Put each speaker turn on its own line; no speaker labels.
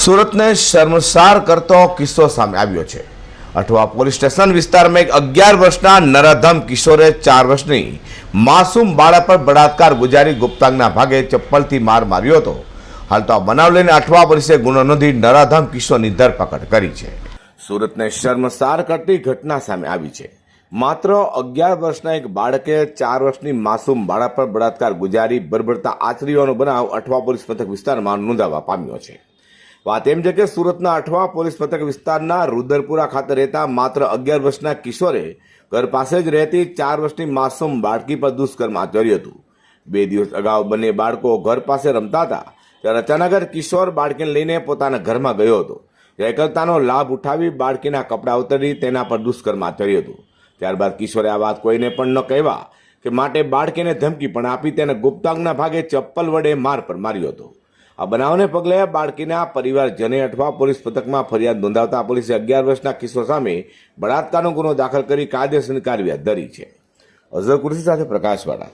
સુરતને શર્મસાર કરતો કિસ્સો સામે આવ્યો છે. અઠવા પોલીસ સ્ટેશન વિસ્તારમાં એક અગિયાર વર્ષના નરાધમ કિશોરે ચાર વર્ષની માસૂમ બાળક પર બળાત્કાર ગુજારી ગુપ્તાંગના ભાગે ચપ્પલથી માર માર્યો હતો. હાલ તો આ બનાવ લઈને અઠવા પોલીસે ગુનો નોંધી નરાધમ કિશોરની ધરપકડ કરી છે. સુરતને શર્મસાર કરતી ઘટના સામે આવી છે. માત્ર અગિયાર વર્ષના એક બાળકે ચાર વર્ષની માસૂમ બાળક પર બળાત્કાર ગુજારી બરબડતા આચર્યોનો બનાવ અઠવા પોલીસ મથક વિસ્તારમાં નોંધાવા પામ્યો છે. વાત એમ છે કે સુરતના અઠવા પોલીસ મથક વિસ્તારના રુદરપુરા ખાતે રહેતા માત્ર અગિયાર વર્ષના કિશોરે ઘર પાસે જ રહેતી ચાર વર્ષની માસૂમ બાળકી પર દુષ્કર્મ આચર્યું હતું. બે દિવસ અગાઉ બંને બાળકો ઘર પાસે રમતા હતા, ત્યારે અચાનક જ કિશોર બાળકીને લઈને પોતાના ઘરમાં ગયો હતો. એકલતાનો લાભ ઉઠાવી બાળકીના કપડાં ઉતરી તેના પર દુષ્કર્મ આચર્યું હતું. ત્યારબાદ કિશોરે આ વાત કોઈને પણ ન કહેવા કે માટે બાળકીને ધમકી પણ આપી તેને ગુપ્તાંગના ભાગે ચપ્પલ વડે માર પર માર્યો હતો. આ બનાવને પગલે બાળકીના પરિવારજને અઠવા પોલીસ પથકમાં ફરિયાદ નોંધાવતા પોલીસે અગિયાર વર્ષના કિશોર સામે બળાત્કારનો ગુનો દાખલ કરી કાયદેસરની કાર્યવાહી ધરી છે. અઝર કુર્સી સાથે પ્રકાશવાળા.